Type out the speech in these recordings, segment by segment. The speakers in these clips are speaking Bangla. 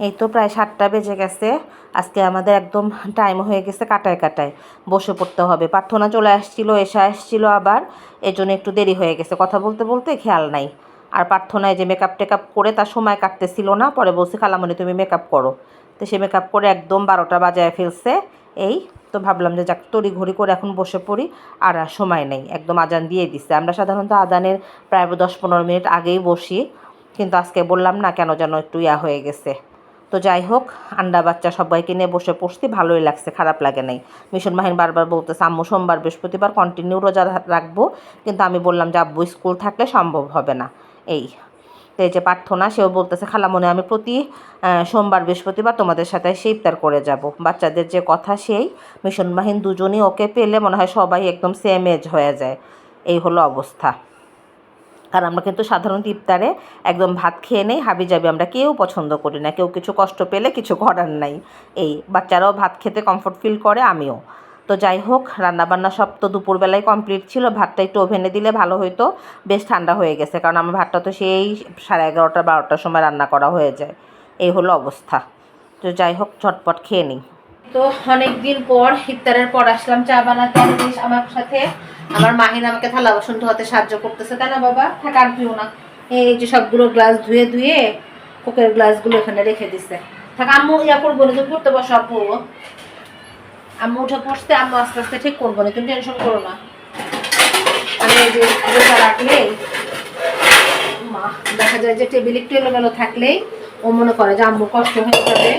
এই তো প্রায় সাতটা বেজে গেছে। আজকে আমাদের একদম টাইম হয়ে গেছে কাটায় কাটায়। বসে পড়তে হবে। প্রার্থনা চলে আসছিল, এসে আসছিল আবার। এই জন্য একটু দেরি হয়ে গেছে। কথা বলতে বলতে খেয়াল নাই। আর প্রার্থনায় যে মেকআপ টেকআপ করে তার সময় কাটতেছিল না। পরে বলছি, খালামণি, তুমি মেকআপ করো। তো সে মেকআপ করে একদম বারোটা বাজায় ফেলছে। এই তো ভাবলাম যে যাক তড়ি ঘড়ি করে এখন বসে পড়ি। আর আর সময় নেই। একদম আজান দিয়ে দিচ্ছে আমরা সাধারণত আদানের প্রায় দশ পনেরো মিনিট আগেই বসি। কিন্তু আজকে বললাম না কেন যেন একটু ইয়া হয়ে গেছে। তো যাই হোক, আন্ডা বাচ্চা সবাইকে নিয়ে বসে পড়ছি, ভালোই লাগছে, খারাপ লাগে নাই। মিশন মাহিন বারবার বলতেছে, আম্মু, সোমবার বৃহস্পতিবার কন্টিনিউ রোজা রাখব। কিন্তু আমি বললাম যে, আব্বু, স্কুল থাকলে সম্ভব হবে না। এই। এই যে প্রার্থনা, সেও বলতেছে খালামনে আমি প্রতি সোমবার বৃহস্পতিবার তোমাদের সাথে এসে ইফতার করে যাব। বাচ্চাদের যে কথা সেই, মিশন মাহিন দুজনই ওকে পেলে মনে হয় সবাই একদম সেম এজ হয়ে যায়। এই হলো অবস্থা। আর আমরা কিন্তু সাধারণত ইফতারে একদম ভাত খেয়ে নেই, হাবি যাবি আমরা কেউ পছন্দ করি না। কেউ কিছু কষ্ট পেলে কিছু করার নাই। এই বাচ্চারাও ভাত খেতে কমফোর্ট ফিল করে, আমিও। তো যাই হোক, রান্নাবান্না সব তো দুপুরবেলায় কমপ্লিট ছিল। ভাতটা একটু ওভেনে দিলে ভালো হতো বেশ ঠান্ডা হয়ে গেছে, কারণ আমার ভাতটা তো সেই সাড়ে এগারোটা, বারোটার সময় রান্না করা হয়ে যায়। এই হলো অবস্থা। তো যাই হোক, ঝটপট খেয়ে নিই। তো অনেক দিন পর ইফতারের পর আসলাম, চা বানাতে বেশ আমার সাথে। আমার মাহিন আমাকে থালা বাসন ধোয়াতে সাহায্য করতেছে, তাই না বাবা? থাক, আর দিও না। এই যে সবগুলো গ্লাস ধুয়ে ধুয়ে কোকের গ্লাসগুলো এখানে রেখে দিছে। থাক, আম্মু ইয়া করব না, তুমি পড়তে বসো আপু আম্মু উঠে বসতে, আম্মু আস্তে আস্তে ঠিক করব না, তুমি টেনশন করো না। আমি এই যে বসে রাখলেই, মা, দেখা যায় যে টেবিল একটু এলোমেলো থাকলেই ও মনে করে যে আম্মু কষ্ট হয়ে যাবে,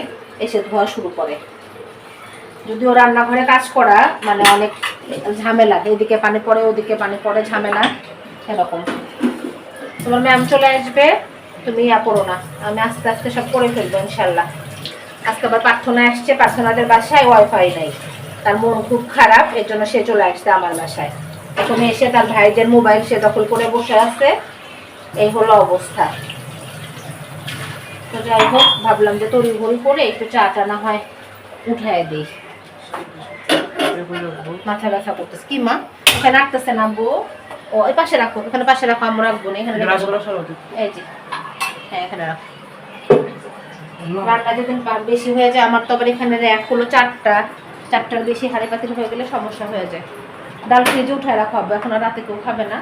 এসে ধোয়া শুরু করে। যদিও রান্নাঘরে কাজ করা মানে অনেক ঝামেলা, এদিকে পানি পড়ে, ওদিকে পানি পড়ে, ঝামেলা, এরকম। তোমার ম্যাম চলে আসবে, তুমি ইয়া করো না। আমি আস্তে আস্তে সব করে ফেলব ইনশাল্লাহ আজকে আবার প্রার্থনা আসছে, প্রার্থনাদের বাসায় ওয়াইফাই নাই। তার মন খুব খারাপ এর জন্য সে চলে আসছে আমার বাসায়। এখন এসে তার ভাইদের মোবাইল সে দখল করে বসে আছে। এই হলো অবস্থা। তো যাই হোক, ভাবলাম যে তড়ি ঘড়ি করে একটু চা না হয় উঠায় দিই। মাথা ব্যথা করতেছে কি মা ওখানে রাখতেছে না বউ ও এই পাশে রাখো ওখানে পাশে রাখো আমরা রাখব না এখানে এই যে হ্যাঁ এখানে রাখো রান্না যেদিন বেশি হয়ে যায় আমার তো আবার এখানে এক হলো চারটা চারটার বেশি হাড়ি পাতিল হয়ে গেলে সমস্যা হয়ে যায় ডাল ফ্রিজে উঠায় রাখা হবে এখন আর রাতে কেউ খাবে না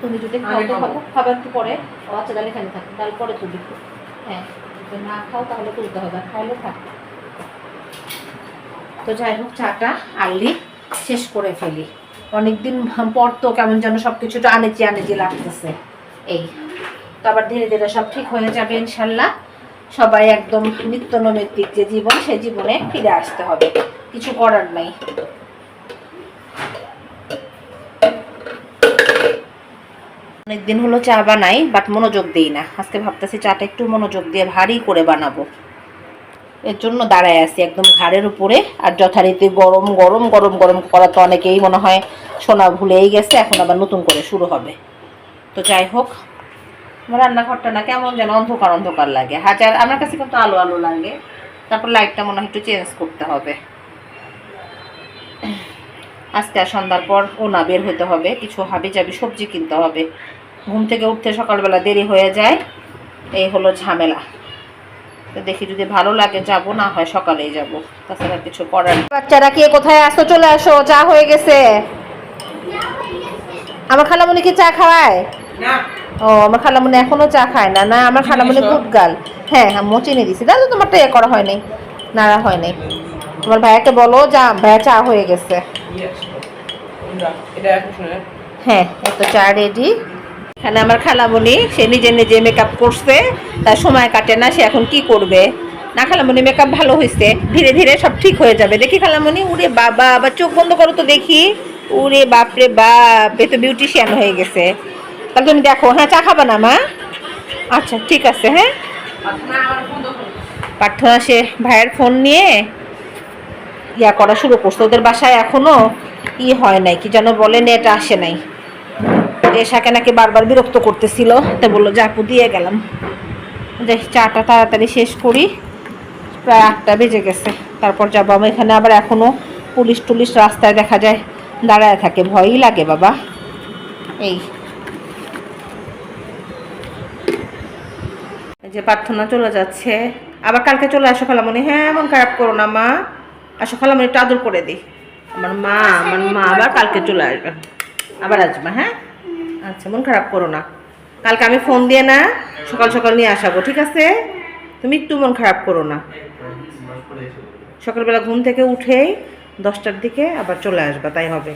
তুমি যদি খাও তো খাব খাবার একটু পরে আচ্ছা ডাল এখানে থাকে ডাল পরে তুলি হ্যাঁ না খাও তাহলে তুলতে হবে। আর খাইলে থাক। তো যাই হোক, চাটা আনলি, শেষ করে ফেলি। অনেকদিন পর তো কেমন যেন সব কিছুটা আনেজি আনেজি লাগতেছে। এই, তো আবার ধীরে ধীরে সব ঠিক হয়ে যাবে ইনশাল্লাহ। সবাই একদম নিত্য নৈমিত্তিক যে জীবন সেই জীবনে ফিরে আসতে হবে। কিছু করার নাই। অনেকদিন হলো চা বানাই বাট মনোযোগ দিই না। আজকে ভাবতেছি চাটা একটু মনোযোগ দিয়ে ভারী করে বানাবো। এর জন্য দাঁড়ায় আছি একদম ঘাড়ের উপরে। আর যথারীতি গরম গরম গরম গরম করা তো অনেকেই মনে হয় সোনা ভুলেই গেছে, এখন আবার নতুন করে শুরু হবে। তো যাই হোক, আমার রান্নাঘরটা না কেমন যেন অন্ধকার অন্ধকার লাগে। হাজার, আমার কাছে কিন্তু আলো আলো লাগে। তারপর লাইটটা মনে হয় একটু চেঞ্জ করতে হবে। আজকে আর সন্ধ্যার পর ও না বের হতে হবে, কিছু হাবি যাবি সবজি কিনতে হবে। ঘুম থেকে উঠতে সকালবেলা দেরি হয়ে যায়। এই হলো ঝামেলা। তো দেখি যদি ভালো লাগে যাব না হয় সকালেই যাব। তাছাড়া কিছু করার নেই। বাচ্চারা কে কোথায় আসো চলে আসো চা হয়ে গেছে? আমার খালামুনি কি চা খাওয়ায়? ও আমার খালামুনি এখনও চা খায় না না আমার খালামুনি সব? গুটগাল হ্যাঁ হ্যাঁ মো চিনি দিছি দাদা তোমারটা এ করা হয়নি নাড়া হয়নি। তোমার ভাইয়াকে বলো যা ভাইয়া চা হয়ে গেছে। এটা এখন শুনে। হ্যাঁ এত চা রেডি এখানে আমার খালামণি সে নিজে নিজে মেকআপ করছে, তার সময় কাটে না, সে এখন কি করবে? না খালামণি মেকআপ ভালো হয়েছে ধীরে ধীরে সব ঠিক হয়ে যাবে। দেখি খালামণি উরে বাবা, আবার চোখ বন্ধ করো তো দেখি। উরে বাপরে বাপ, এ তো বিউটিশিয়ান হয়ে গেছে। তাহলে তুমি দেখো হ্যাঁ চা খাবা না, মা? আচ্ছা ঠিক আছে হ্যাঁ? প্রার্থনা সে ভাইয়ের ফোন নিয়ে ইয়া করা শুরু করছে। ওদের বাসায় এখনও ই হয় নাই, কি যেন বলে নেট আসে নাই। এসাকে নাকি বারবার বিরক্ত করতেছিল, তো বলল, যে আপু, দিয়ে গেলাম। যে চাটা তাড়াতাড়ি শেষ করি। প্রায় আটটা বেজে গেছে। তারপর যাব আমি এখানে। আবার এখনও পুলিশ টুলিশ রাস্তায় দেখা যায়, দাঁড়ায় থাকে। ভয়ই লাগে, বাবা। এই যে প্রার্থনা চলে যাচ্ছে। আবার কালকে চলে আসো খালামণি। হ্যাঁ মন খারাপ করো না, মা। আসো খালামণি, একটু আদর করে দিই। আমার মা আমার মা আবার কালকে চলে আসবে। আবার আসবে হ্যাঁ? আচ্ছা মন খারাপ করো না। কালকে আমি ফোন দিয়ে না, সকাল সকাল নিয়ে আসাবো, ঠিক আছে? তুমি একটু মন খারাপ করো না। সকালবেলা ঘুম থেকে উঠেই দশটার দিকে আবার চলে আসবা, তাই হবে।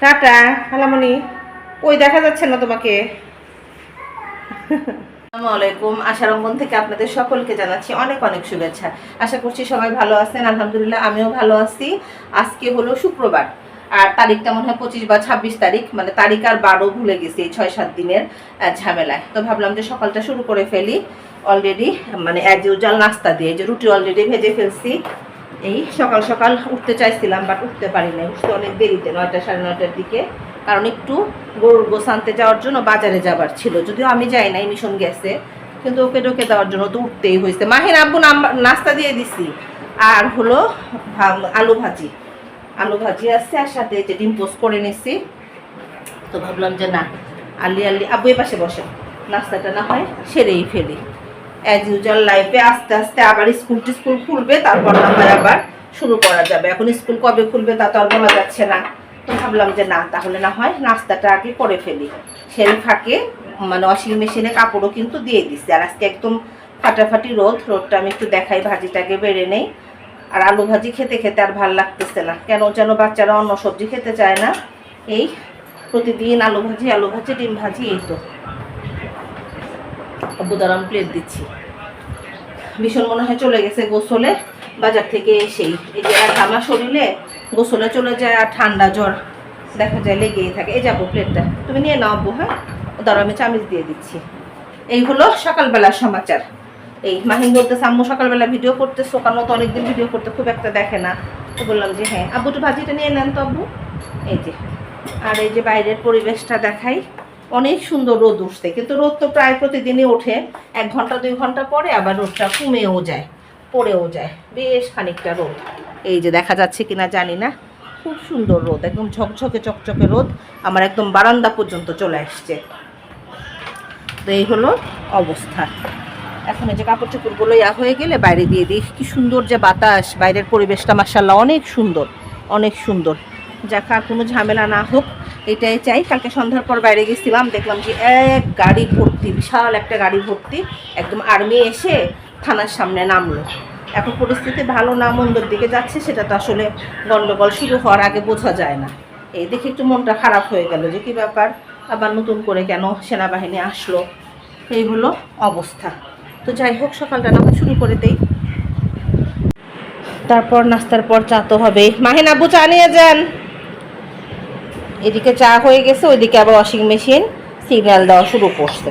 টাটা খালামণি ওই দেখা যাচ্ছে না তোমাকে? আসসালামু আলাইকুম আশার অঙ্গন থেকে আপনাদের সকলকে জানাচ্ছি অনেক অনেক শুভেচ্ছা। আশা করছি সবাই ভালো আছেন, আলহামদুলিল্লাহ আমিও ভালো আছি। আজকে হলো শুক্রবার। আর তারিখটা মনে হয় পঁচিশ বা ছাব্বিশ তারিখ মানে তারিখ আর বারো ভুলে গেছি এই ছয় সাত দিনের ঝামেলায়। তো ভাবলাম যে সকালটা শুরু করে ফেলি। অলরেডি মানে অ্যাজ ইউজাল নাস্তা দিয়ে যে রুটি অলরেডি ভেজে ফেলছি। এই সকাল সকাল উঠতে চাইছিলাম বাট উঠতে পারি নাই। উঠতে অনেক দেরিতে, নয়টা সাড়ে নয়টার দিকে। কারণ একটু গরুর গোস আনতে যাওয়ার জন্য বাজারে যাবার ছিল। যদিও আমি যাই নাই, মিশন গেছে। কিন্তু ওকে ঢোকে দেওয়ার জন্য তো উঠতেই হয়েছে। মাহির আব্বু নাস্তা দিয়ে দিছি। আর হলো আলু ভাজি। আলু ভাজি আছে, আর সাথে যে ডিম পোস্ট করে নিছি। তো ভাবলাম যে না, আলি আলি আব্বু পাশে বসে। নাস্তাটা না হয় সেরেই ফেলি। অ্যাজ ইউজুয়াল লাইফে আস্তে আস্তে আবার স্কুল টিস্কুল খুলবে, তারপর না হয় আবার শুরু করা যাবে। এখন স্কুল কবে খুলবে তা তো আর বলা যাচ্ছে না। তো ভাবলাম যে না, তাহলে না হয় নাস্তাটা আগে করে ফেলি। সেরে ফাঁকে মানে ওয়াশিং মেশিনে কাপড়ও কিন্তু দিয়ে দিচ্ছি আর আজকে একদম ফাটাফাটি রোদ, রোদটা আমি একটু দেখাই, ভাজিটাকে বেড়ে নেই। আর আলু ভাজি খেতে খেতে আর ভালো লাগতেছে না। কেন যেন বাচ্চারা অন্য সবজি খেতে চায় না। এই প্রতিদিন আলু ভাজি আলু ভাজি, ডিম ভাজি, এই তো। বুদারাম প্লেট দিচ্ছি। ভীষণ মনে হয় চলে গেছে গোসলে। বাজার থেকে এসেই। এই যে আমার শরীরে, গোসলে চলে যায় আর ঠান্ডা জ্বর দেখা যায়, লেগেই থাকে। এই যাব প্লেটটা তুমি নিয়ে নাও আব্বু হ্যাঁ? দাঁড়া আমি চামিচ দিয়ে দিচ্ছি। এই হলো সকালবেলার সমাচার। এই মাহিন বলতেছে, আম্মু, সকালবেলা ভিডিও করতেছো কারণ ও তো অনেকদিন ভিডিও করতে খুব একটা দেখে না। তো বললাম যে হ্যাঁ আব্বু, একটু ভাজিটা নিয়ে নেন তো আব্বু। এই যে, আর এই যে বাইরের পরিবেশটা দেখাই, অনেক সুন্দর রোদ উঠছে, কিন্তু রোদ তো প্রায় প্রতিদিনই ওঠে। এক ঘণ্টা, দুই ঘণ্টা পরে আবার রোদটা কমেও যায়, পড়েও যায়। বেশ খানিকটা রোদ। এই যে দেখা যাচ্ছে কিনা জানি না। খুব সুন্দর রোদ, একদম ঝকঝকে, চকচকে রোদ। আমার একদম বারান্দা পর্যন্ত চলে আসছে। তো এই হলো অবস্থা। এখন এই যে কাপড় চোপড়গুলো ইয়া হয়ে গেলে বাইরে দিয়ে দিই। কি সুন্দর যে বাতাস, বাইরের পরিবেশটা মার্শাল্লাহ অনেক সুন্দর অনেক সুন্দর। যাক, আর কোনো ঝামেলা না হোক, এটাই চাই। কালকে সন্ধ্যার পর বাইরে গেছিলাম, দেখলাম যে এক গাড়ি ভর্তি, বিশাল একটা গাড়ি ভর্তি। একদম আর্মি এসে থানার সামনে নামলো। এখন পরিস্থিতি ভালো না, মন্দর দিকে যাচ্ছে, সেটা তো আসলে গণ্ডগোল শুরু হওয়ার আগে বোঝা যায় না। এই দেখে একটু মনটা খারাপ হয়ে গেল যে কি ব্যাপার, আবার নতুন করে কেন সেনাবাহিনী আসলো? এই হলো অবস্থা। তো যাই হোক, সকালটা না হয় শুরু করে দেই। তারপর নাস্তার পর চা তো হবে। মাহিন আব্বু চা নিয়ে যান। এদিকে চা হয়ে গেছে, ওইদিকে আবার ওয়াশিং মেশিন সিগন্যাল দেওয়া শুরু করছে।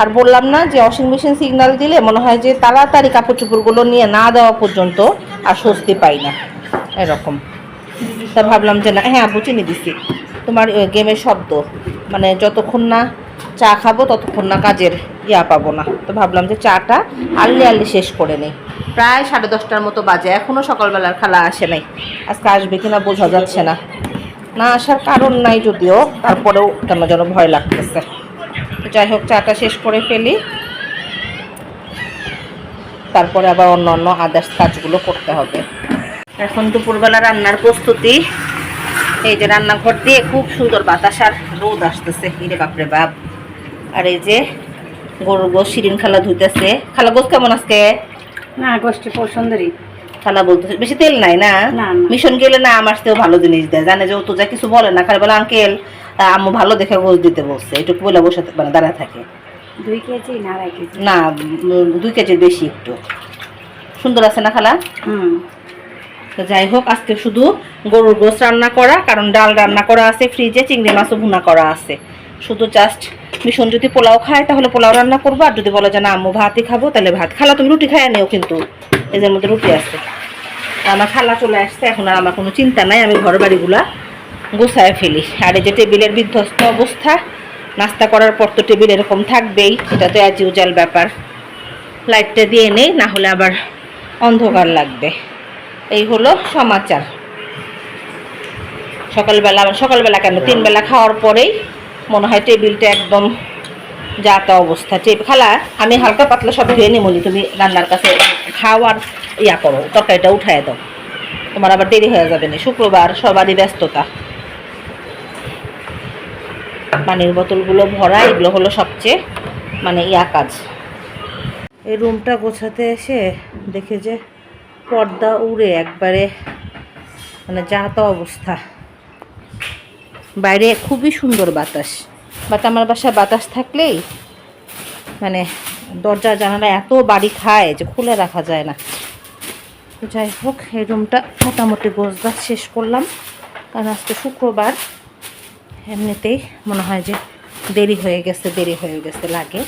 আর বললাম না যে ওয়াশিং মেশিন সিগন্যাল দিলে মনে হয় যে তাড়াতাড়ি কাপড় চোপড়গুলো নিয়ে না দেওয়া পর্যন্ত আর স্বস্তি পাই না। এরকম। তা ভাবলাম যে না হ্যাঁ আব্বু চিনি দিছি। তোমার গেমের শব্দ। মানে যতক্ষণ না চা খাব, ততক্ষণ না কাজের ইয়া পাবো না। তো ভাবলাম যে চাটা আল্লি আল্লি শেষ করে নেই। প্রায় সাড়ে দশটার মতো বাজে এখনও সকালবেলার খালা আসে নাই। আজকে আসবে কিনা বোঝা যাচ্ছে না। না আসার কারণ নাই যদিও, তারপরেও কেন যেন ভয় লাগতেছে। যাই হোক, চাটা শেষ করে ফেলি। তারপরে আবার অন্য অন্য আদার্স কাজগুলো করতে হবে। এখন দুপুরবেলা রান্নার প্রস্তুতি। এই যে রান্নাঘর দিয়ে খুব সুন্দর বাতাস আর রোদ আসতেছে। হিরে বাপরে বাপ। আর এই যে গরুর গোস শিরিন খালা ধুইতেছে। খালা গোস কেমন আজকে? না গোষ্ঠী খুব সুন্দরী। খালা বলতেছে বেশি তেল নাই না। মিশন গেলে না আমার চেয়েও ভালো জিনিস দেয়। জানে যে ও তো যা কিছু বলে না খালি বলে আঙ্কেল আম্মু ভালো দেখে গোস দিতে বলছে। এটুকু বলে বসে মানে দাঁড়ায় থাকে। দুই কেজি না আড়াই কেজি? না দুই কেজির বেশি একটু। সুন্দর আছে না খালা? হুম। তো যাই হোক আজকে শুধু গরুর গোস রান্না করা কারণ ডাল রান্না করা আছে ফ্রিজে চিংড়ি মাছও ভুনা করা আছে। শুধু জাস্ট মিশন যদি পোলাও খায়, তাহলে পোলাও রান্না করব। আর যদি বলে যে, না, আম্মু, ভাতই খাব, তাহলে ভাত খালা তুমি রুটি খাইয়া নিও কিন্তু। এদের মধ্যে রুটি আছে। আমার খালা চলে আসছে, এখন আর আমার কোনো চিন্তা নাই, আমি ঘর বাড়িগুলা গোছায় ফেলি। আর এই যে টেবিলের বিধ্বস্ত অবস্থা, নাস্তা করার পর তো টেবিল এরকম থাকবেই, এটা তো অ্যাজ ইউজাল ব্যাপার। লাইটটা দিয়ে নেই, না হলে আবার অন্ধকার লাগবে। এই হলো সমাচার। সকালবেলা সকালবেলা কেন? তিন বেলা খাওয়ার পরেই মনে হয় টেবিলটা একদম যা তা অবস্থা। চেপ খালা, আমি হালকা পাতলা সব ধুয়ে নিমলি তুমি রান্নার কাছে খাও আর ইয়া করো, তরকারিটা উঠায় দাও। তোমার আবার দেরি হয়ে যাবে না। শুক্রবার সবারই ব্যস্ততা। পানির বোতলগুলো ভরা, এগুলো হলো সবচেয়ে মানে ইয়া কাজ। এই রুমটা গোছাতে এসে দেখে যে পর্দা উড়ে একবারে মানে যা তা অবস্থা। বাইরে খুবই সুন্দর বাতাস। বাট আমার বাসায় বাতাস থাকলেই মানে দরজা, জানালা এত বাড়ি খায় যে খুলে রাখা যায় না। যাই হোক, এই রুমটা মোটামুটি গোছগাছ শেষ করলাম। কারণ আজকে শুক্রবার, এমনিতেই মনে হয় যে দেরি হয়ে গেছে, দেরি হয়ে গেছে লাগে।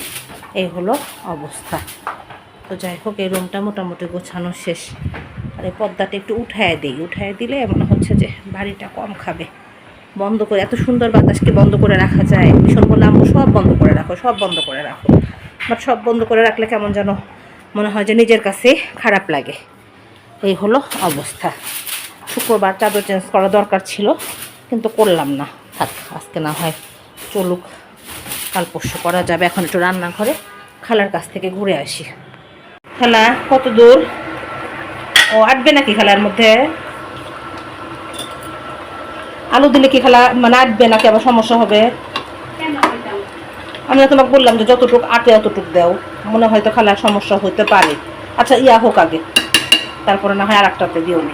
এই হলো অবস্থা। তো যাই হোক, এই রুমটা মোটামুটি গোছানো শেষ। আর এই পর্দাটা একটু উঠায় দিই। উঠায় দিলে মনে হচ্ছে যে বাড়িটা কম খাবে। বন্ধ করে, এত সুন্দর বাতাসকে বন্ধ করে রাখা যায়। ভীষণ বললাম সব বন্ধ করে রাখো, সব বন্ধ করে রাখো। বাট সব বন্ধ করে রাখলে কেমন যেন মনে হয় যে নিজের কাছে খারাপ লাগে। এই হলো অবস্থা। শুক্রবার চাদর চেঞ্জ করা দরকার ছিল, কিন্তু করলাম না। থাক, আজকে না হয় চলুক, কাল পরশু করা যাবে। এখন একটু রান্নাঘরে খালার কাছ থেকে ঘুরে আসি। খালা, কত দূর? ও আটবে নাকি খালার মধ্যে? আলু দিলে কি খালা মানে আটবে নাকি আবার সমস্যা হবে? আমি তোমাকে বললাম যে যতটুক আটে অতটুক দাও। মনে হয়তো খালার সমস্যা হতে পারে। আচ্ছা ইয়া হোক আগে। তারপরে না হয় আর একটাতে দিও। না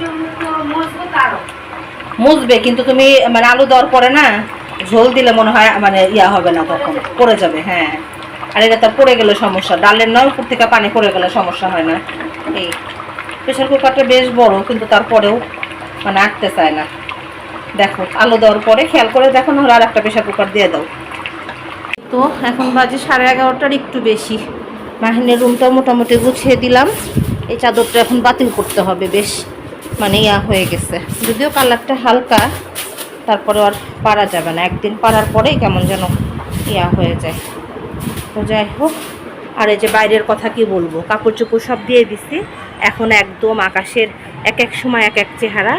মুছবে, কিন্তু তুমি মানে আলু দেওয়ার পরে না ঝোল দিলে মনে হয় মানে ইয়া হবে না তখন। পড়ে যাবে হ্যাঁ। আর এটা তো পড়ে গেলে সমস্যা। ডালের নয় উপর থেকে পানি পড়ে গেলে সমস্যা হয় না। এই প্রেশার কুকারটা বেশ বড়, কিন্তু তারপরেও মানে আটতে চায় না। দেখো, আলো দেওয়ার পরে খেয়াল করে দেখো, নাহলে আর একটা প্রেশার কুকার দিয়ে দাও। তো এখন বাজে সাড়ে এগারোটার একটু বেশি। মাহিনের রুমটা মোটামুটি গুছিয়ে দিলাম। এই চাদরটা এখন বাতিল করতে হবে বেশ মানে ইয়া হয়ে গেছে। যদিও কালারটা হালকা, তারপরে আর পারা যাবে না। একদিন পারার পরেই কেমন যেন ইয়া হয়ে যায়। তো যাই হোক, আর এই যে বাইরের কথা কি বলব, কাপড় চোপড় সব দিয়ে দিছি। এখন একদম আকাশের এক এক সময় এক এক চেহারা।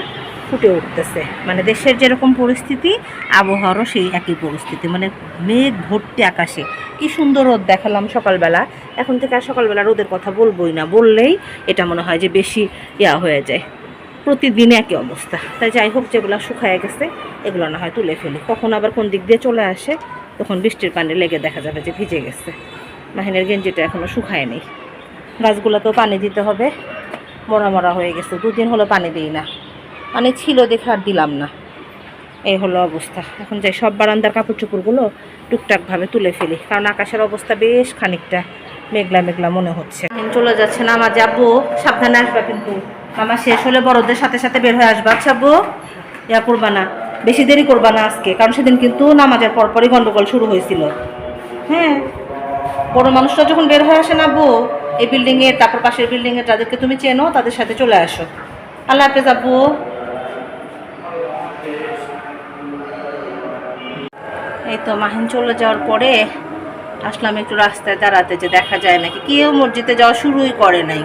ফুটে উঠতেছে। মানে দেশের যেরকম পরিস্থিতি, আবহাওয়ারও সেই একই পরিস্থিতি। মানে মেঘ ভর্তি আকাশে। কি সুন্দর রোদ দেখালাম সকালবেলা। এখন থেকে আর সকালবেলা রোদের কথা বলবোই না। বললেই এটা মনে হয় যে বেশি ইয়া হয়ে যায়। প্রতিদিন একই অবস্থা। তাই যাই হোক, যেগুলো শুকায় গেছে, এগুলো না হয় তুলে ফেলি। কখন আবার কোন দিক দিয়ে চলে আসে, তখন বৃষ্টির পানি লেগে দেখা যাবে যে ভিজে গেছে। মাহিনের গেঞ্জিটা এখনও শুকায় নেই। গাছগুলোতেও পানি দিতে হবে। মরা মরা হয়ে গেছে। দুদিন হলো পানি দিই না। পানি ছিল দেখে আর দিলাম না। এই হলো অবস্থা। এখন যাই সব বারান্দার কাপড় চোপড়গুলো টুকটাকভাবে তুলে ফেলি। কারণ আকাশের অবস্থা বেশ খানিকটা মেঘলা মেঘলা মনে হচ্ছে। চলে যাচ্ছে না আমার যাব সাবধানে আসবা কিন্তু। মামা শেষ হলে বড়দের সাথে সাথে বের হয়ে আসবা। আচ্ছা আব্বু? ইয়া করবা না। বেশি দেরি করবা না আজকে। কারণ সেদিন কিন্তু নামাজের পরপরই গন্ডগোল শুরু হয়েছিল। হ্যাঁ? বড় মানুষরা যখন বের হয়ে আসে না, আব্বু, এই বিল্ডিংয়ে তারপর পাশের বিল্ডিংয়ে যাদেরকে তুমি চেনো, তাদের সাথে চলে আসো। আল্লাহ হাফেজ, আব্বু। এই তো মাহিন চলে যাওয়ার পরে আসলাম একটু রাস্তায় দাঁড়াতে যে দেখা যায় নাকি। কেউ মসজিদে যাওয়া শুরুই করে নাই।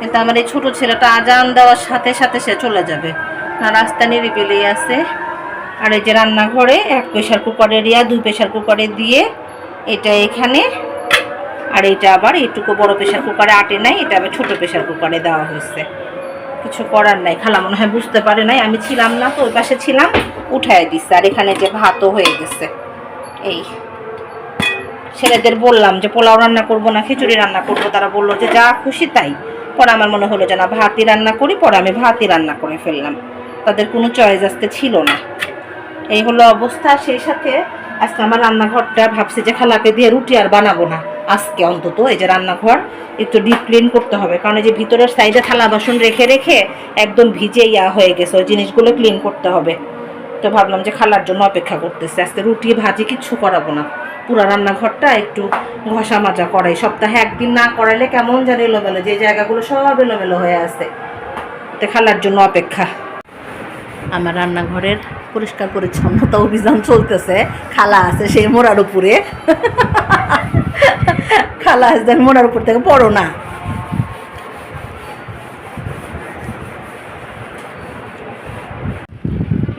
কিন্তু আমার এই ছোটো ছেলেটা আজান দেওয়ার সাথে সাথে সে চলে যাবে। না রাস্তা নিরিবিলি আছে। আর এই যে রান্নাঘরে এক প্রেশার কুকার এরিয়া দুই প্রেশার কুকারে দিয়ে এটা এখানে। আর এটা আবার এইটুকু বড় প্রেশার কুকারে আটে নাই, এটা আবার ছোট প্রেশার কুকারে দেওয়া হয়েছে। কিছু করার নাই। খালা মনে হয় বুঝতে পারে নাই, আমি ছিলাম না তো, ওই পাশে ছিলাম, উঠায় দিচ্ছে আর এখানে যে ভাতও হয়ে গেছে। এই ছেলেদের বললাম যে পোলাও রান্না করব না, খিচুড়ি রান্না করব। তারা বলল যে যা খুশি তাই। পরে আমার মনে হলো যে না, ভাতই রান্না করি, পরে আমি ভাতই রান্না করে ফেললাম। তাদের কোনো চয়েস আজকে ছিল না। এই হলো অবস্থা। সেই সাথে আজকে আমার রান্নাঘরটা ভাবছি যে খালাকে দিয়ে রুটি আর বানাবো না। আজকে অন্তত এই যে রান্নাঘর একটু ডিপ ক্লিন করতে হবে। কারণ এই যে ভিতরের সাইডে থালা বাসন রেখে রেখে একদম ভিজে ইয়া হয়ে গেছে। ওই জিনিসগুলো ক্লিন করতে হবে। তো ভাবলাম যে খালার জন্য অপেক্ষা করতেছে। আজকে রুটি ভাজি কিচ্ছু করাবো না। পুরা রান্নাঘরটা একটু ঘষা মাজা করাই। সপ্তাহে একদিন না করাইলে কেমন জানি এলোমেলো, যে জায়গাগুলো সব এলোমেলো হয়ে আছে। তো খালার জন্য অপেক্ষা। আমার রান্নাঘরের পরিষ্কার পরিচ্ছন্নতা অভিযান চলতেছে। খালা আছে সেই মোড়ার উপরে। খালা আছে মোড়ার উপর থেকে পড়ো না।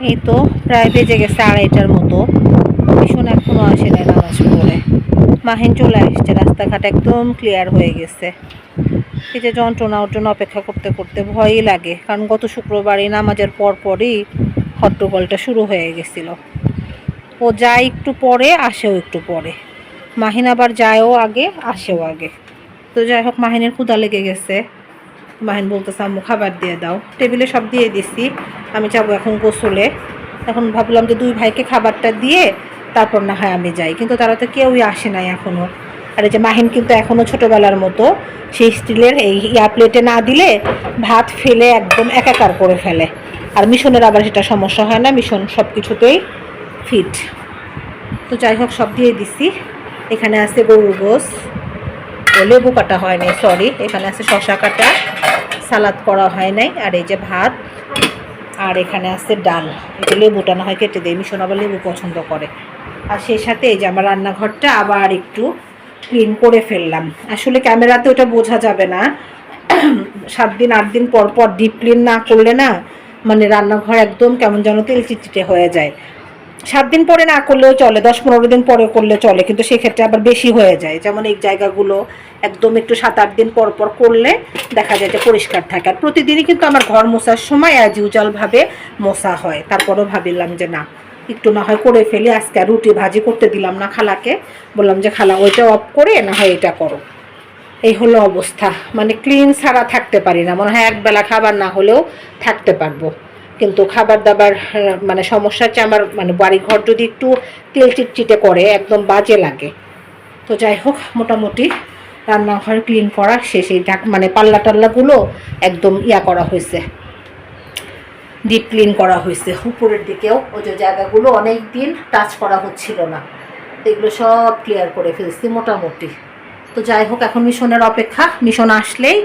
এই তো প্রায় বেজে গেছে আড়াইটার মতো। ভীষণ এখনও আসে নাই নামাজ পড়ে। মাহিন চলে আসছে, রাস্তাঘাট একদম ক্লিয়ার হয়ে গেছে। এই যে যন্ত্রণা, ওর অপেক্ষা করতে করতে ভয়ই লাগে। কারণ গত শুক্রবারই নামাজের পর পরই হট্টগোলটা শুরু হয়ে গেছিল। ও যায় একটু পরে, আসেও একটু পরে। মাহিন আবার যায়ও আগে, আসেও আগে। তো যাই হোক, মাহিনের ক্ষুদা লেগে গেছে। মাহিন বলতেছে, আম্মু, খাবার দিয়ে দাও। টেবিলে সব দিয়ে দিছি, আমি যাব এখন গোসলে। এখন ভাবলাম যে দুই ভাইকে খাবারটা দিয়ে তারপর না হয় আমি যাই। কিন্তু তারা তো কেউই আসে নাই এখনও আর এই যে মাহিন কিন্তু এখনও ছোটোবেলার মতো, সেই স্টিলের এই ইয়া প্লেটে না দিলে ভাত ফেলে একদম একাকার করে ফেলে। আর মিশনের আবার সেটা সমস্যা হয় না, মিশন সব কিছুতেই ফিট তো যাই হোক, সব দিয়ে দিছি। এখানে আছে গরুর গোস লেবু কাটা হয় নাই সরি এখানে আছে শশা কাটা। সালাদ করা হয় নাই, আর এই যে ভাত, আর এখানে আছে ডাল। এটা লেবুটা না হয়, কেটে দেয়। মিশন আবার লেবু পছন্দ করে। আর সেই সাথে এই যে আমার রান্নাঘরটা আবার একটু ক্লিন করে ফেললাম। আসলে ক্যামেরাতে ওটা বোঝা যাবে না। সাত দিন, আট দিন পর পর ডিপ ক্লিন না করলে না মানে রান্নাঘর একদম কেমন যেন তেল চিটচিটে হয়ে যায়। সাত দিন পরে না করলেও চলে, দশ পনেরো দিন পরে করলে চলে, কিন্তু সেক্ষেত্রে আবার বেশি হয়ে যায়। যেমন এই জায়গাগুলো একদম একটু সাত আট দিন পর পর করলে দেখা যায় যে পরিষ্কার থাকে। আর প্রতিদিনই কিন্তু আমার ঘর মোছার সময় অ্যাজ ইউজুয়ালভাবে মোছা হয়। তারপরেও ভাবিলাম যে না, একটু না হয় করে ফেলি, আজকে আর রুটি ভাজি করতে দিলাম না খালাকে। বললাম যে, খালা, ওইটা অফ করে, না হয় এটা করো। এই হলো অবস্থা। মানে ক্লিন ছাড়া থাকতে পারি না। মনে হয় একবেলা খাবার না হলেও থাকতে পারব। কিন্তু খাবার দাবার মানে সমস্যা হচ্ছে আমার মানে বাড়ি ঘর যদি একটু তেল চিটচিটে করে, একদম বাজে লাগে। তো যাই হোক, মোটামুটি রান্নাঘর ক্লিন করা শেষ। ঢাক মানে পাল্লা টাল্লাগুলো একদম ইয়া করা হয়েছে। ডিপ ক্লিন করা হয়েছে। উপরের দিকেও ওই যে জায়গাগুলো অনেক দিন টাচ করা হচ্ছিল না। এগুলো সব ক্লিয়ার করে ফেলছি মোটামুটি। তো যাই হোক, এখন মিশনের অপেক্ষা। মিশন আসলেই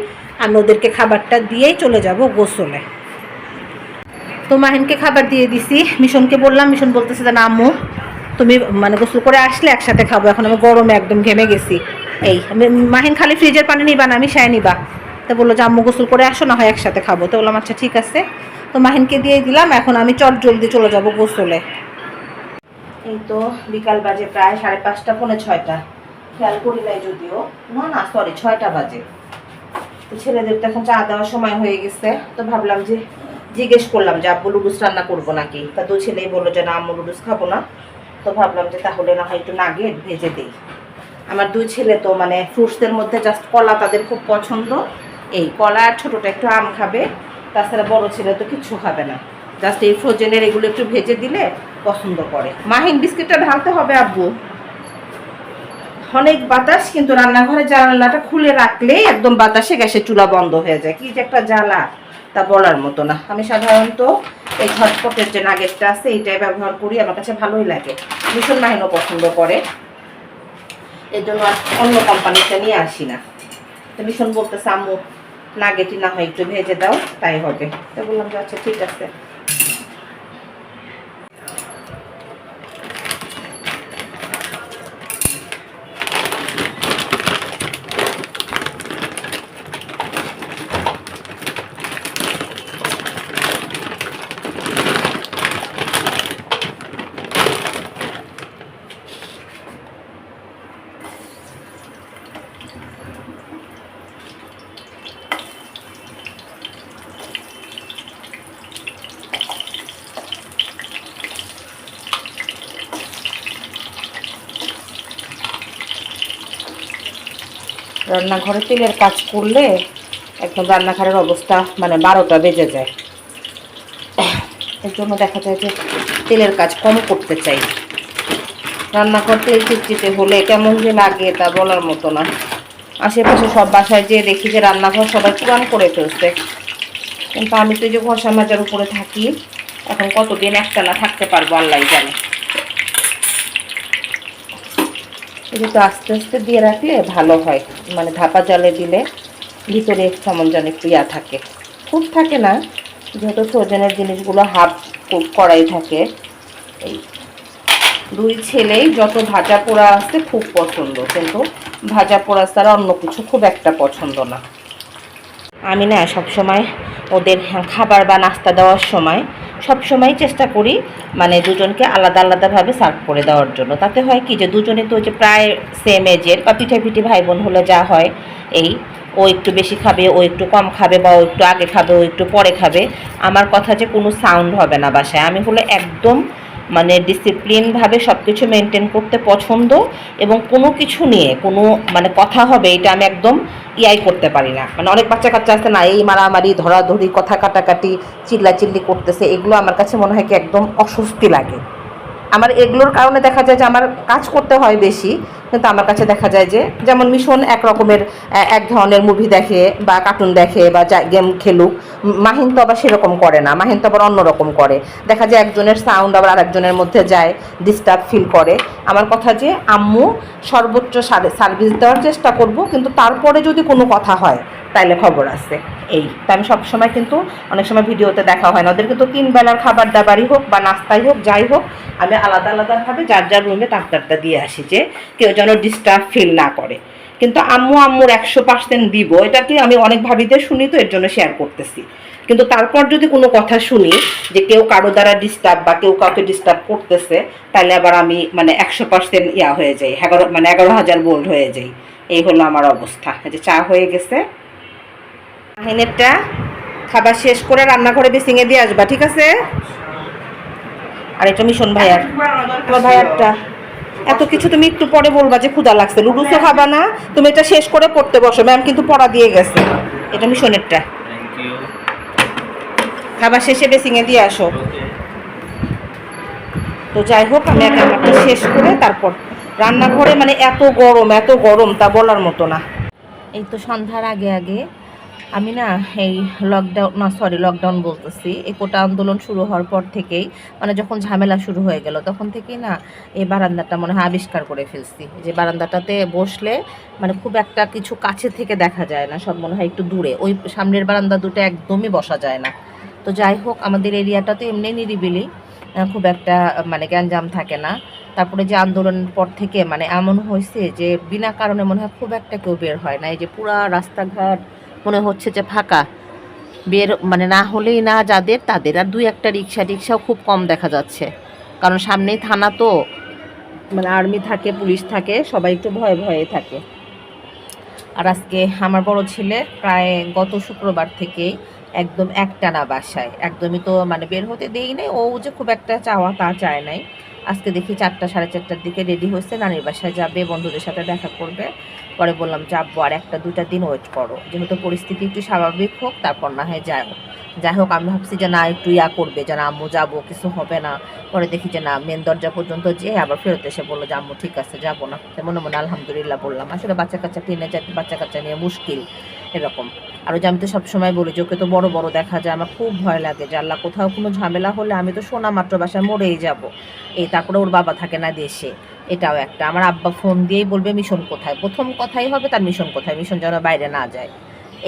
আমি ওদেরকে খাবারটা দিয়েই চলে যাব গোসলে। তো মাহিনকে খাবার দিয়ে দিছি। মিশনকে বললাম, মিশন বলতেছে যে, না, আম্মু, তুমি মানে গোসল করে আসলে একসাথে খাব। এখন আমি গরমে একদম ঘেমে গেছি। এই মাহিন খালি ফ্রিজের পানি নিবা না আমি সায় নিবা। তো বলল যে, আম্মু, গোসল করে আসো, না হয় একসাথে খাব। তো বললাম আচ্ছা ঠিক আছে। তো মাহিনকে দিয়ে দিলাম, এখন আমি চট জলদি চলে যাব গোসলে। এই তো বিকাল বাজে প্রায় সাড়ে পাঁচটা, পৌনে ছয়টা। খেয়াল করি নাই যদিও। না না সরি ছয়টা বাজে। তো ছেলেদের তো এখন চা দেওয়ার সময় হয়ে গেছে। তো ভাবলাম যে জিজ্ঞেস করলাম যে, আব্বু লুডুস রান্না করব নাকি? তা দু ছেলেই বলল যে, না, আম্মু লুডুস খাব না। তো ভাবলাম যে, তাহলে না হয় একটু নাগেট ভেজে দিই। আমার দুই ছেলে তো মানে ফ্রুটসের মধ্যে জাস্ট কলা তাদের খুব পছন্দ। এই কলা আর ছোটোটা একটু আম খাবে, তাছাড়া বড় ছেলে তো কিচ্ছু খাবে না। জাস্ট এই ফ্রোজেনের এগুলো একটু ভেজে দিলে পছন্দ করে। মাহিন বিস্কিটটা ঢালতে হবে, আব্বু। অনেক বাতাস, কিন্তু রান্নাঘরে জানালাটা খুলে রাখলেই একদম বাতাসে গ্যাসের চুলা বন্ধ হয়ে যায়। কি যে একটা জ্বালা। তা বলার মতো না। আমি সাধারণত এই ঝটপটের যে নাগেটটা আছে, এইটাই ব্যবহার করি। আমার কাছে ভালোই লাগে। ভীষণ মাহিনও পছন্দ করে। এর জন্য আর অন্য কোম্পানিটা নিয়ে আসি না। তো ভীষণ বলতেছে, আম্মু, নাগেটই না হয় একটু ভেজে দাও, তাই হবে। তো বললাম যে আচ্ছা ঠিক আছে। রান্নাঘরে তেলের কাজ করলে একদম রান্নাঘরের অবস্থা মানে বারোটা বেজে যায়। এর জন্য দেখা যায় যে তেলের কাজ কম করতে চাই। রান্নাঘর তেল চিটচিটে হলে কেমন যে লাগে তা বলার মতো না। আশেপাশে সব বাসায় যেয়ে দেখি যে রান্নাঘর সবাই পুরান করে ফেলছে। কিন্তু আমি তো যে ঘষা মাজার উপরে থাকি, এখন কতদিন একটানা থাকতে পারব আল্লাহ জানে। এটা তো আস্তে আস্তে দিয়ে রাখলে ভালো হয় মানে ধাপা জলে দিলে ভিতরে কেমন যেন একটু ইয়া থাকে। খুব থাকে না, যেহেতু ফ্রোজেনের জিনিসগুলো হাফ করাই থাকে, এই দুই ছেলেই যত ভাজা পোড়া আছে খুব পছন্দ, কিন্তু ভাজা পোড়া ছাড়া অন্য কিছু খুব একটা পছন্দ না। আমি না সবসময় ওদের খাবার বা নাস্তা দেওয়ার সময় সব সময় চেষ্টা করি মানে দুজনকে আলাদা আলাদাভাবে সার্ভ করে দেওয়ার জন্য। তাতে হয় কি যে দুজনে তো যে প্রায় সেম এজের বা পিঠাপিঠি ভাই বোন হলে যা হয়, এই ও একটু বেশি খাবে, ও একটু কম খাবে, বা ও একটু আগে খাবে, ও একটু পরে খাবে। আমার কথা যে কোনো সাউন্ড হবে না বাসায়। আমি হলে একদম মানে ডিসিপ্লিনভাবে সব কিছু মেনটেন করতে পছন্দ এবং কোনো কিছু নিয়ে কোনো মানে কথা হবে, এটা আমি একদম ইয়াই করতে পারি না। মানে অনেক বাচ্চা কাচ্চা আছে না, এই মারামারি, ধরাধরি, কথা কাটাকাটি, চিল্লাচিল্লি করতেছে, এগুলো আমার কাছে মনে হয় কি একদম অস্বস্তি লাগে। আমার এগুলোর কারণে দেখা যায় যে আমার কাজ করতে হয় বেশি কিন্তু আমার কাছে দেখা যায় যে, যেমন মিশন এক রকমের এক ধরনের মুভি দেখে বা কার্টুন দেখে বা গেম খেলুক। মাহিন তো আবার সেরকম করে না, মাহিন তো আবার অন্যরকম করে। দেখা যায় একজনের সাউন্ড আবার আরেকজনের মধ্যে যায় ডিস্টার্ব ফিল করে। আমার কথা যে, আম্মু সর্বোচ্চ সার্ভিস দেওয়ার চেষ্টা করব, কিন্তু তারপরে যদি কোনো কথা হয় তাইলে খবর আছে। এই, তা আমি সবসময় কিন্তু, অনেক সময় ভিডিওতে দেখা হয় না। ওদের কিন্তু তিন বেলার খাবার দাবারই হোক বা নাস্তাই হোক, যাই হোক, আমি আলাদা আলাদাভাবে যার যার রুমে তারটা দিয়ে আসি যে, কেউ যেন ডিস্টার্ব ফিল না করে। কিন্তু আম্মু আম্মুর একশো পার্সেন্ট দিব, এটা কি আমি অনেক ভাবিতে শুনি তো, এর জন্য শেয়ার করতেছি। কিন্তু তারপর যদি কোনো কথা শুনি যে কেউ কারও দ্বারা ডিস্টার্ব বা কেউ কাউকে ডিস্টার্ব করতেছে তাহলে আবার আমি মানে একশো পার্সেন্ট ইয়া হয়ে যাই, এগারো মানে এগারো হাজার বোল্ড হয়ে যাই। এই হলো আমার অবস্থা। যে চা হয়ে গেছে আহিনেরটা খাবার শেষ করে রান্নাঘরে বেসিংয়ে দিয়ে আসবা, ঠিক আছে? আর এটা মিশন ভাইয়ার। তোমার ভাইয়ারটা। এত কিছু তুমি একটু পরে বলবা যে ক্ষুধা লাগছে। লুডুসও খাবা না, তুমি এটা শেষ করে পড়তে বসো। ম্যাম কিন্তু পড়া দিয়ে গেছে। এটা মিশনেরটা। খাবার শেষে বেসিংয়ে দিয়ে আসো। তো যাই হোক, আমি আমারটা শেষ করে তারপর রান্নাঘরে মানে এত গরম এত গরম তা বলার মতো না। এই তো সন্ধ্যার আগে আগে আমি না এই লকডাউন না সরি লকডাউন বলতেছি। এই কোটা আন্দোলন শুরু হওয়ার পর থেকেই মানে যখন ঝামেলা শুরু হয়ে গেল, তখন থেকেই না এই বারান্দাটা মনে হয় আবিষ্কার করে ফেলছি। যে বারান্দাটাতে বসলে মানে খুব একটা কিছু কাছে থেকে দেখা যায় না, সব মনে হয় একটু দূরে। ওই সামনের বারান্দা দুটো একদমই বসা যায় না। তো যাই হোক, আমাদের এরিয়াটা তো এমনি নিরিবিলি খুব একটা মানে গ্যাঞ্জাম থাকে না। তারপরে যে আন্দোলনের পর থেকে মানে এমন হয়েছে যে বিনা কারণে মনে হয় খুব একটা কেউ বের হয় না। এই যে পুরা রাস্তাঘাট মনে হচ্ছে যে ফাঁকা। বের মানে না হলেই না যাদের, তাদের। আর দুই একটা রিক্সা, রিক্সাও খুব কম দেখা যাচ্ছে। কারণ সামনেই থানা তো মানে আর্মি থাকে, পুলিশ থাকে, সবাই একটু ভয়ে ভয়ে থাকে। আর আজকে আমার বড় ছেলে প্রায় গত শুক্রবার থেকেই একদম একটানা বাসায়। একদমই তো মানে বের হতে দেই নাই। ও যে খুব একটা চাওয়া তা চায় নাই। আজকে দেখি চারটা, সাড়ে চারটার দিকে রেডি হয়েছে। নানির বাসায় যাবে, বন্ধুদের সাথে দেখা করবে। পরে বললাম, যাব আর একটা দুটা দিন ওয়েট করো। যেহেতু পরিস্থিতি একটু স্বাভাবিক হোক, তারপর না হয় যাই হোক। যাই হোক, আমি ভাবছি যে না, একটু ইয়া করবে, যে না, আম্মু যাব, কিছু হবে না। পরে দেখি যে না মেন দরজা পর্যন্ত যেয়ে আবার ফেরত এসে বলল যে, আম্মু, ঠিক আছে, যাব না। মনে মনে আলহামদুলিল্লাহ বললাম। আসলে বাচ্চা কাচ্চা টেনে যাতে বাচ্চা কাচ্চা নিয়ে মুশকিল, এরকম। আর ওই যে আমি তো সবসময় বলি যে ওকে তো বড় বড় দেখা যায়, আমার খুব ভয় লাগে। যে আল্লাহ, কোথাও কোনো ঝামেলা হলে আমি তো সোনা মাত্র বাসায় মরেই যাব। এই তারপরে ওর বাবা থাকে না দেশে। এটাও একটা। আমার আব্বা ফোন দিয়েই বলবে, মিশন কোথায়? প্রথম কথাই হবে, তার মিশন কোথায়? মিশন যেন বাইরে না যায়।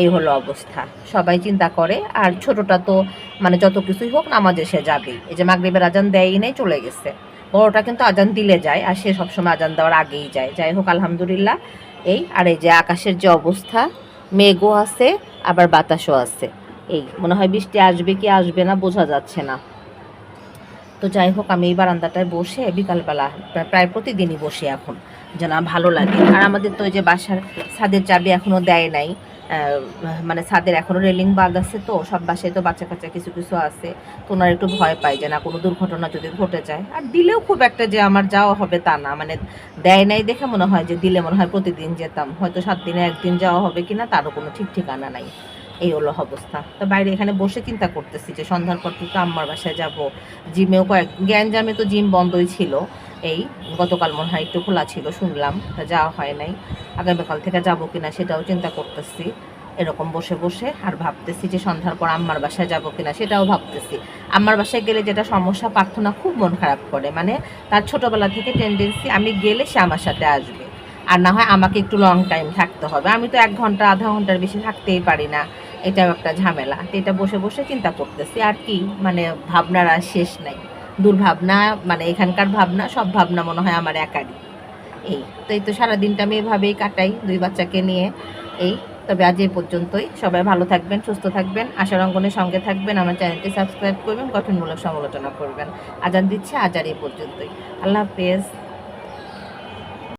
এই হলো অবস্থা। সবাই চিন্তা করে। আর ছোটটা তো মানে যত কিছুই হোক, নামাজে সে যাবেই। এই যে মাগরিবের আজান দেয়ই নেই, চলে গেছে। বড়টা কিন্তু আজান দিলে যায়, আর সে সবসময় আজান দেওয়ার আগেই যায়। যাই হোক, আলহামদুলিল্লাহ। এই, আর এই যে আকাশের যে অবস্থা, মেঘও আছে আবার বাতাসও আছে। এই, মনে হয় বৃষ্টি আসবে কি আসবে না বোঝা যাচ্ছে না। তো যাই হোক, আমি এই বারান্দাটায় বসে বিকালবেলা প্রায় প্রতিদিনই বসে এখন, যেন ভালো লাগে। আর আমাদের তো ওই যে বাসার ছাদের চাবি এখনও দেয় নাই। মানে ছাদের এখনও রেলিং বাদ আছে তো, সব বাসায় তো বাচ্চা কাচ্চা কিছু কিছু আছে। তো ওনারা একটু ভয় পায় যে না, কোনো দুর্ঘটনা যদি ঘটে যায়। আর দিলেও খুব একটা যে আমার যাওয়া হবে তা না মানে দেয় নাই দেখে মনে হয় যে দিলে মনে হয় প্রতিদিন যেতাম। হয়তো সাত দিনে একদিন যাওয়া হবে কিনা তারও কোনো ঠিক ঠিকানা নাই। এই হলো অবস্থা। তো বাইরে এখানে বসে চিন্তা করতেছি যে সন্ধ্যার পর কিন্তু আম্মার বাসায় যাব। জিমেও কয়েক গ্যাঞ্জামে তো জিম বন্ধই ছিল। এই গতকাল মনে হয় একটু খোলা ছিল, শুনলাম। তা যাওয়া হয় নাই। আগামীকাল থেকে যাব কিনা সেটাও চিন্তা করতেছি। এরকম বসে বসে আর ভাবতেছি যে সন্ধ্যার পর আম্মার বাসায় যাব কিনা সেটাও ভাবতেছি। আম্মার বাসায় গেলে যেটা সমস্যা, প্রার্থনা খুব মন খারাপ করে। মানে তার ছোটবেলা থেকে টেন্ডেন্সি আমি গেলে সে আমার সাথে আসবে। আর না হয় আমাকে একটু লং টাইম থাকতে হবে। আমি তো এক ঘণ্টা, আধা ঘণ্টার বেশি থাকতেই পারি না। এটাও একটা ঝামেলা। তো এটা বসে বসে চিন্তা করতেছি, আর কি মানে ভাবনার আর শেষ নাই। দুর্ভাবনা মানে এখানকার ভাবনা, সব ভাবনা মনে হয় আমার একারই। এই, তো এই তো সারাদিনটা আমি এভাবেই কাটাই দুই বাচ্চাকে নিয়ে। এই, তবে আজ এই পর্যন্তই। সবাই ভালো থাকবেন, সুস্থ থাকবেন। আশার অঙ্গনের সঙ্গে থাকবেন। আমার চ্যানেলটি সাবস্ক্রাইব করবেন, গঠনমূলক সমালোচনা করবেন। আজান দিচ্ছে আজ আর এই পর্যন্তই। আল্লাহ হাফেজ।